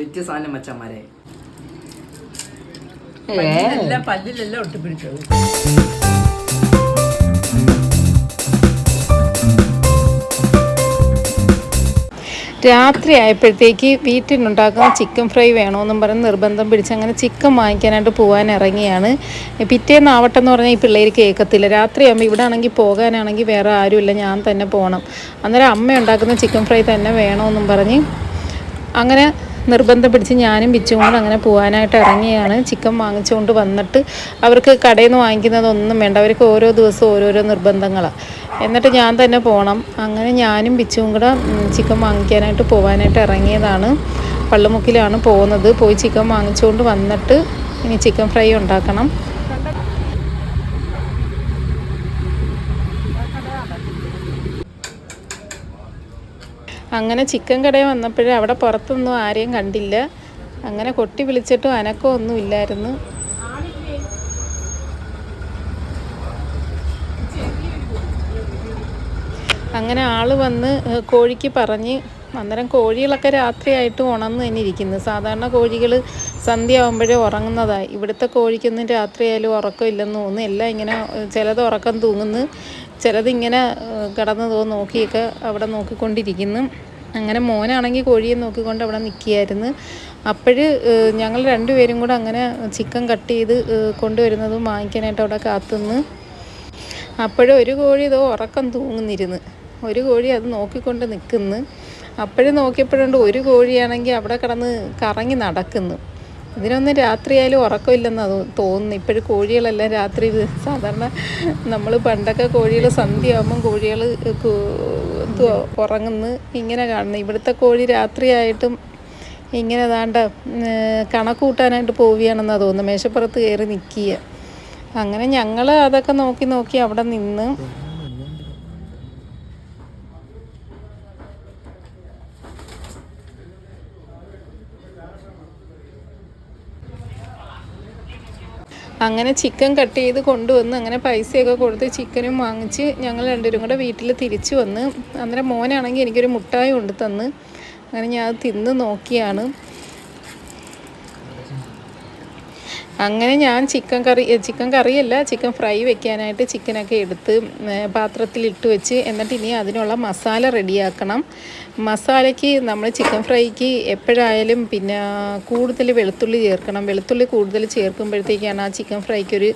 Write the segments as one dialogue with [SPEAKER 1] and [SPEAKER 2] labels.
[SPEAKER 1] Set സാധനം മച്ചന്മാരെ
[SPEAKER 2] പല്ലിലെല്ലാം പല്ലിലെല്ലാം ഒട്ടിപ്പിടിച്ചത്.
[SPEAKER 3] രാത്രി ആയപ്പോഴത്തേക്ക് വീട്ടിലുണ്ടാക്കുന്ന ചിക്കൻ ഫ്രൈ വേണമെന്നും പറഞ്ഞ് നിർബന്ധം പിടിച്ച് അങ്ങനെ ചിക്കൻ വാങ്ങിക്കാനായിട്ട് പോകാൻ ഇറങ്ങിയാണ് പിറ്റേന്ന് ആവട്ടെ എന്ന് പറഞ്ഞാൽ ഈ പിള്ളേർ കേൾക്കത്തില്ല രാത്രിയാകുമ്പോൾ ഇവിടെ ആണെങ്കിൽ പോകാനാണെങ്കിൽ വേറെ ആരുമില്ല. ഞാൻ തന്നെ പോകണം അന്നേരം അമ്മ ഉണ്ടാക്കുന്ന ചിക്കൻ ഫ്രൈ തന്നെ വേണമെന്നും പറഞ്ഞ് അങ്ങനെ നിർബന്ധം പിടിച്ച് ഞാനും ബിച്ചും അങ്ങനെ പോകാനായിട്ട് ഇറങ്ങിയാണ്. ചിക്കൻ വാങ്ങിച്ചുകൊണ്ട് വന്നിട്ട് അവർക്ക് കടയിൽ നിന്ന് വാങ്ങിക്കുന്നതൊന്നും വേണ്ട. അവർക്ക് ഓരോ ദിവസവും ഓരോരോ നിർബന്ധങ്ങളാണ് എന്നിട്ട് ഞാൻ തന്നെ പോകണം അങ്ങനെ ഞാനും ബിച്ചും കൂടെ ചിക്കൻ വാങ്ങിക്കാനായിട്ട് പോകാനായിട്ട് ഇറങ്ങിയതാണ്. പള്ളുമുക്കിലാണ് പോകുന്നത്. പോയി ചിക്കൻ വാങ്ങിച്ചുകൊണ്ട് വന്നിട്ട് ഇനി ചിക്കൻ ഫ്രൈ ഉണ്ടാക്കണം. അങ്ങനെ ചിക്കൻ കടയിൽ വന്നപ്പോഴേ അവിടെ പുറത്തൊന്നും ആരെയും കണ്ടില്ല. അങ്ങനെ കൊട്ടി വിളിച്ചിട്ടും അനക്കമൊന്നും ഇല്ലായിരുന്നു. അങ്ങനെ ആൾ വന്ന് കോഴിക്ക് പറഞ്ഞ് അന്നേരം കോഴികളൊക്കെ രാത്രിയായിട്ട് ഉണർന്ന് തന്നെ ഇരിക്കുന്നു. സാധാരണ കോഴികൾ സന്ധ്യ ആകുമ്പോഴേ ഉറങ്ങുന്നതായി ഇവിടുത്തെ കോഴിക്കൊന്നും രാത്രിയായാലും ഉറക്കമില്ലെന്ന് തോന്നുന്നു. എല്ലാം ഇങ്ങനെ ചിലത് ഉറക്കം തൂങ്ങുന്നു. ചിലതിങ്ങനെ കിടന്ന് തോ നോക്കിയൊക്കെ അവിടെ നോക്കിക്കൊണ്ടിരിക്കുന്നു. അങ്ങനെ മോനാണെങ്കിൽ കോഴിയെ നോക്കിക്കൊണ്ട് അവിടെ നിൽക്കുകയായിരുന്നു. അപ്പോഴ് ഞങ്ങൾ രണ്ടുപേരും കൂടെ അങ്ങനെ ചിക്കൻ കട്ട് ചെയ്ത് കൊണ്ടുവരുന്നതും വാങ്ങിക്കാനായിട്ട് അവിടെ കാത്തുനിന്ന്. അപ്പോഴും ഒരു കോഴി ഇതോ ഉറക്കം തൂങ്ങുന്നിരുന്ന്. ഒരു കോഴി അത് നോക്കിക്കൊണ്ട് നിൽക്കുന്നു. അപ്പോഴും നോക്കിയപ്പോഴുണ്ട് ഒരു കോഴിയാണെങ്കിൽ അവിടെ കിടന്ന് കറങ്ങി നടക്കുന്നു. ഇതിനൊന്നും രാത്രിയായാലും ഉറക്കമില്ലെന്നാണ് തോന്നുന്നു. ഇപ്പോഴും കോഴികളെല്ലാം രാത്രി സാധാരണ നമ്മൾ പണ്ടൊക്കെ കോഴികൾ സന്ധ്യയാകുമ്പം കോഴികൾ ഉറങ്ങുന്നു. ഇങ്ങനെ കാണുന്നു. ഇവിടുത്തെ കോഴി രാത്രിയായിട്ടും ഇങ്ങനെ ദാണ്ട കണക്ക് കൂട്ടാനായിട്ട് പോവുകയാണെന്നാണ് തോന്നുന്നു. മേശപ്പുറത്ത് കയറി നിൽക്കുക അങ്ങനെ ഞങ്ങൾ അതൊക്കെ നോക്കി നോക്കി അവിടെ നിന്ന് അങ്ങനെ ചിക്കൻ കട്ട് ചെയ്ത് കൊണ്ടുവന്ന് അങ്ങനെ പൈസയൊക്കെ കൊടുത്ത് ചിക്കനും വാങ്ങിച്ച് ഞങ്ങൾ രണ്ടുപേരും കൂടെ വീട്ടിൽ തിരിച്ചു വന്ന് അന്നേരം മോനാണെങ്കിൽ എനിക്കൊരു മുട്ടായി കൊണ്ട് തന്ന് അങ്ങനെ ഞാൻ തിന്ന് നോക്കിയാണ്. അങ്ങനെ ഞാൻ ചിക്കൻ കറി ചിക്കൻ കറിയല്ല ചിക്കൻ ഫ്രൈ വെക്കാനായിട്ട് ചിക്കനൊക്കെ എടുത്ത് പാത്രത്തിലിട്ട് വെച്ച് എന്നിട്ട് ഇനി അതിനുള്ള മസാല റെഡിയാക്കണം. മസാലയ്ക്ക് നമ്മൾ ചിക്കൻ ഫ്രൈക്ക് എപ്പോഴായാലും പിന്നെ കൂടുതൽ വെളുത്തുള്ളി ചേർക്കണം. വെളുത്തുള്ളി കൂടുതൽ ചേർക്കുമ്പോഴത്തേക്കാണ് ആ ചിക്കൻ ഫ്രൈക്കൊരു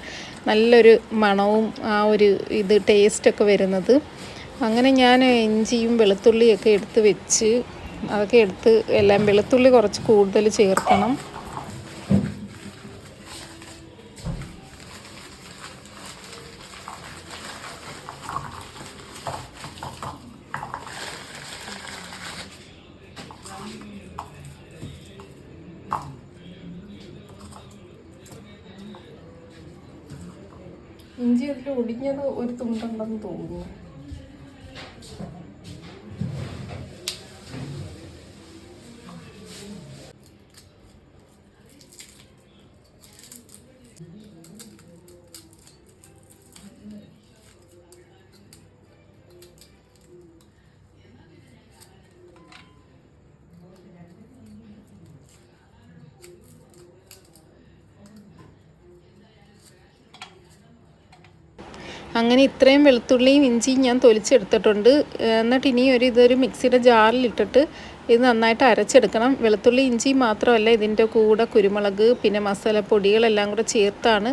[SPEAKER 3] നല്ലൊരു മണവും ആ ഒരു ഇത് ടേസ്റ്റൊക്കെ വരുന്നത്. അങ്ങനെ ഞാൻ ഇഞ്ചിയും വെളുത്തുള്ളിയൊക്കെ എടുത്ത് വെച്ച് അതൊക്കെ എടുത്ത് എല്ലാം വെളുത്തുള്ളി കുറച്ച് കൂടുതൽ ചേർക്കണം. ഇഞ്ചി അതിൽ ഒടിഞ്ഞത് ഒരു തുണ്ടുണ്ടെന്ന് തോന്നുന്നു അങ്ങനെ ഇത്രയും വെളുത്തുള്ളിയും ഇഞ്ചിയും ഞാൻ തൊലിച്ചെടുത്തിട്ടുണ്ട്. എന്നിട്ട് ഇനി ഒരു ഇതൊരു മിക്സിയുടെ ജാറിലിട്ടിട്ട് ഇത് നന്നായിട്ട് അരച്ചെടുക്കണം. വെളുത്തുള്ളി ഇഞ്ചി മാത്രമല്ല ഇതിന്റെ കൂടെ കുരുമുളക് പിന്നെ മസാലപ്പൊടികളെല്ലാം കൂടെ ചേർത്താണ്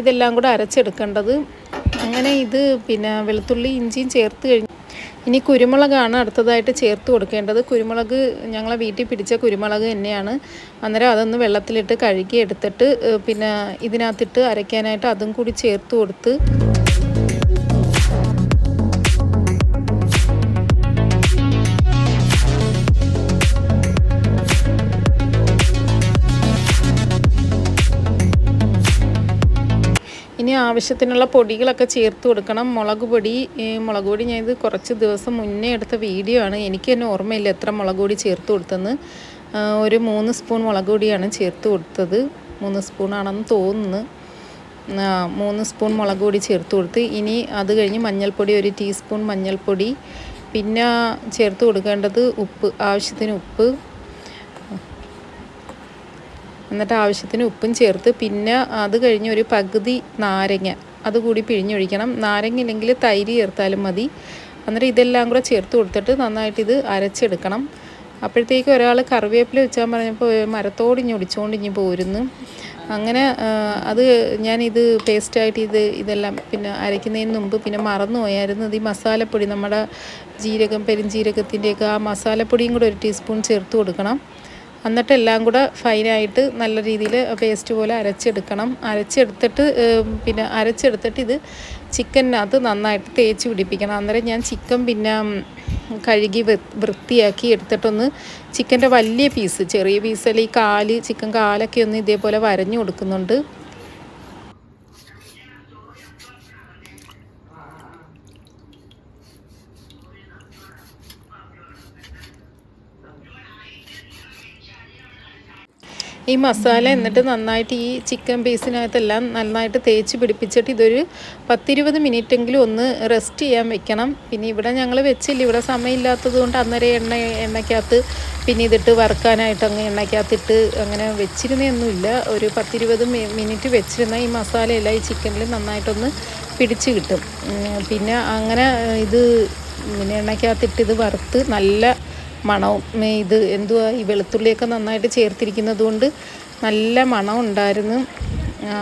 [SPEAKER 3] ഇതെല്ലാം കൂടെ അരച്ചെടുക്കേണ്ടത്. അങ്ങനെ ഇത് പിന്നെ വെളുത്തുള്ളി ഇഞ്ചിയും ചേർത്ത് കഴിഞ്ഞ് ഇനി കുരുമുളകാണ് അടുത്തതായിട്ട് ചേർത്ത് കൊടുക്കേണ്ടത്. കുരുമുളക് ഞങ്ങളെ വീട്ടിൽ പിടിച്ച കുരുമുളക് തന്നെയാണ്. അന്നേരം അതൊന്ന് വെള്ളത്തിലിട്ട് കഴുകി എടുത്തിട്ട് പിന്നെ ഇതിനകത്തിട്ട് അരയ്ക്കാനായിട്ട് അതും കൂടി ചേർത്ത് കൊടുത്ത് ആവശ്യത്തിനുള്ള പൊടികളൊക്കെ ചേർത്ത് കൊടുക്കണം. മുളക് പൊടി മുളക് പൊടി ഞാൻ ഇത് കുറച്ച് ദിവസം മുന്നേ എടുത്ത വീഡിയോ ആണ്. എനിക്ക് തന്നെ ഓർമ്മയില്ല എത്ര മുളക് പൊടി ചേർത്ത് കൊടുത്തെന്ന് ഒരു മൂന്ന് സ്പൂൺ മുളക് പൊടിയാണ് ചേർത്ത് കൊടുത്തത്. മൂന്ന് സ്പൂണാണെന്ന് തോന്നുന്നു. മൂന്ന് സ്പൂൺ മുളക് പൊടി ചേർത്ത് കൊടുത്ത്. ഇനി അത് കഴിഞ്ഞ് മഞ്ഞൾപ്പൊടി ഒരു ടീസ്പൂൺ മഞ്ഞൾപ്പൊടി. പിന്നെ ചേർത്ത് കൊടുക്കേണ്ടത് ഉപ്പ് ആവശ്യത്തിന് ഉപ്പ്. എന്നിട്ട് ആവശ്യത്തിന് ഉപ്പും ചേർത്ത് പിന്നെ അത് കഴിഞ്ഞ് ഒരു പകുതി നാരങ്ങ അതുകൂടി പിഴിഞ്ഞൊഴിക്കണം. നാരങ്ങ ഇല്ലെങ്കിൽ തൈര് ചേർത്താലും മതി. അന്നേരം ഇതെല്ലാം കൂടെ ചേർത്ത് കൊടുത്തിട്ട് നന്നായിട്ട് ഇത് അരച്ചെടുക്കണം. അപ്പോഴത്തേക്ക് ഒരാൾ കറിവേപ്പില വെച്ചാൽ പറഞ്ഞപ്പോൾ മരത്തോട് ഇഞ്ഞ് ഒടിച്ചുകൊണ്ട് ഇഞ്ഞ് പോരുന്നു. അങ്ങനെ അത് ഞാനിത് പേസ്റ്റായിട്ട് ഇത് ഇതെല്ലാം പിന്നെ അരയ്ക്കുന്നതിന് മുമ്പ് പിന്നെ മറന്നു പോയായിരുന്നു. ഈ മസാലപ്പൊടി നമ്മുടെ ജീരകം പെരുംജീരകത്തിന്റെയൊക്കെ ആ മസാലപ്പൊടിയും കൂടെ ഒരു ടീസ്പൂൺ ചേർത്ത് കൊടുക്കണം. എന്നിട്ട് എല്ലാം കൂടെ ഫൈനായിട്ട് നല്ല രീതിയിൽ പേസ്റ്റ് പോലെ അരച്ചെടുക്കണം. അരച്ചെടുത്തിട്ട് പിന്നെ അരച്ചെടുത്തിട്ട് ഇത് ചിക്കനകത്ത് നന്നായിട്ട് തേച്ച് പിടിപ്പിക്കണം. അന്നേരം ഞാൻ ചിക്കൻ പിന്നെ കഴുകി വൃത്തിയാക്കി എടുത്തിട്ടൊന്ന് ചിക്കന്റെ വലിയ പീസ് ചെറിയ പീസല്ല ഈ കാൽ ചിക്കൻ കാലൊക്കെ ഒന്ന് ഇതേപോലെ വരഞ്ഞു കൊടുക്കുന്നുണ്ട്. ഈ മസാല എന്നിട്ട് നന്നായിട്ട് ഈ ചിക്കൻ പീസിനകത്തെല്ലാം നന്നായിട്ട് തേച്ച് പിടിപ്പിച്ചിട്ട് ഇതൊരു പത്തിരുപത് മിനിറ്റെങ്കിലും ഒന്ന് റെസ്റ്റ് ചെയ്യാൻ വെക്കണം. പിന്നെ ഇവിടെ ഞങ്ങൾ വെച്ചില്ല. ഇവിടെ സമയമില്ലാത്തത് കൊണ്ട് അന്നേരം എണ്ണ എണ്ണയ്ക്കകത്ത് പിന്നെ ഇതിട്ട് വറുക്കാനായിട്ട് അങ്ങ് എണ്ണയ്ക്കകത്തിട്ട് അങ്ങനെ വെച്ചിരുന്നൊന്നുമില്ല ഒരു പത്തിരുപത് മിനിറ്റ് വെച്ചിരുന്ന ഈ മസാലയെല്ലാം ഈ ചിക്കനിൽ നന്നായിട്ടൊന്ന് പിടിച്ച് കിട്ടും. പിന്നെ അങ്ങനെ ഇത് പിന്നെ എണ്ണയ്ക്കകത്തിട്ട് ഇത് വറുത്ത് നല്ല മണവും ഇത് എന്തുവാ ഈ വെളുത്തുള്ളിയൊക്കെ നന്നായിട്ട് ചേർത്തിരിക്കുന്നത് കൊണ്ട് നല്ല മണം ഉണ്ടായിരുന്നു.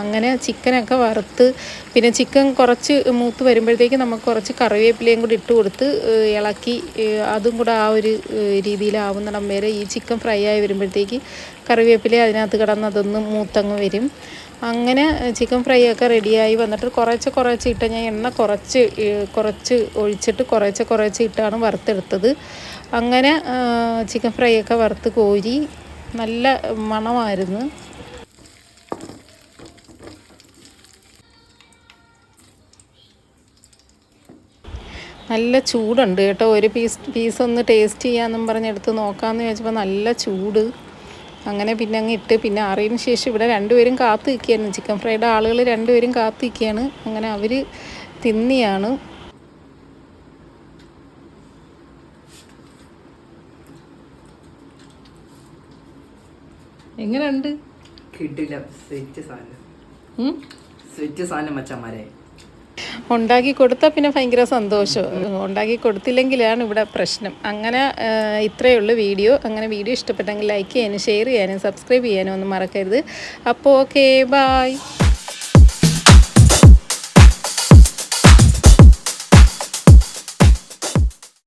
[SPEAKER 3] അങ്ങനെ ചിക്കനൊക്കെ വറുത്ത് പിന്നെ ചിക്കൻ കുറച്ച് മൂത്ത് വരുമ്പോഴത്തേക്ക് നമുക്ക് കുറച്ച് കറിവേപ്പിലയും കൂടി ഇട്ട് കൊടുത്ത് ഇളക്കി അതും കൂടെ ആ ഒരു രീതിയിലാവുന്നിടം വരെ ഈ ചിക്കൻ ഫ്രൈ ആയി വരുമ്പോഴത്തേക്ക് കറിവേപ്പില അതിനകത്ത് കിടന്ന് അതൊന്ന് മൂത്തങ്ങ് വരും. അങ്ങനെ ചിക്കൻ ഫ്രൈ ഒക്കെ റെഡിയായി. വന്നിട്ട് കുറച്ച് കുറച്ച് ഇട്ട് ഞാൻ എണ്ണ കുറച്ച് കുറച്ച് ഒഴിച്ചിട്ട് കുറച്ച് കുറച്ച് ഇട്ടാണ് വറുത്തെടുത്തത്. അങ്ങനെ ചിക്കൻ ഫ്രൈ ഒക്കെ വറുത്ത് കോരി നല്ല മണമായിരുന്നു. നല്ല ചൂടുണ്ട് കേട്ടോ. ഒരു പീസ് പീസ് ഒന്ന് ടേസ്റ്റ് ചെയ്യാമെന്നും പറഞ്ഞെടുത്ത് നോക്കാമെന്ന് ചോദിച്ചപ്പോൾ നല്ല ചൂട്. അങ്ങനെ പിന്നെ അങ്ങ് ഇട്ട് പിന്നെ ആറിയതിന് ശേഷം ഇവിടെ രണ്ടുപേരും കാത്തു നിൽക്കുകയാണ്. ചിക്കൻ ഫ്രൈഡ് ആളുകൾ രണ്ടുപേരും കാത്തു നിൽക്കുകയാണ്. അങ്ങനെ അവർ തിന്നിയാണ്.
[SPEAKER 2] എങ്ങനെയുണ്ട്?
[SPEAKER 1] കിട്ടില്ല. സ്വിറ്റ് സാധനം. സ്വിറ്റ് സാധനം മച്ചന്മാരെ.
[SPEAKER 3] ഉണ്ടാക്കി കൊടുത്താൽ പിന്നെ ഭയങ്കര സന്തോഷം. ഉണ്ടാക്കി കൊടുത്തില്ലെങ്കിലാണ് ഇവിടെ പ്രശ്നം. അങ്ങനെ ഇത്രയേ ഉള്ളൂ വീഡിയോ. അങ്ങനെ വീഡിയോ ഇഷ്ടപ്പെട്ടെങ്കിൽ ലൈക്ക് ചെയ്യാനും ഷെയർ ചെയ്യാനും സബ്സ്ക്രൈബ് ചെയ്യാനും ഒന്നും മറക്കരുത്. അപ്പോൾ ഓക്കെ ബായ്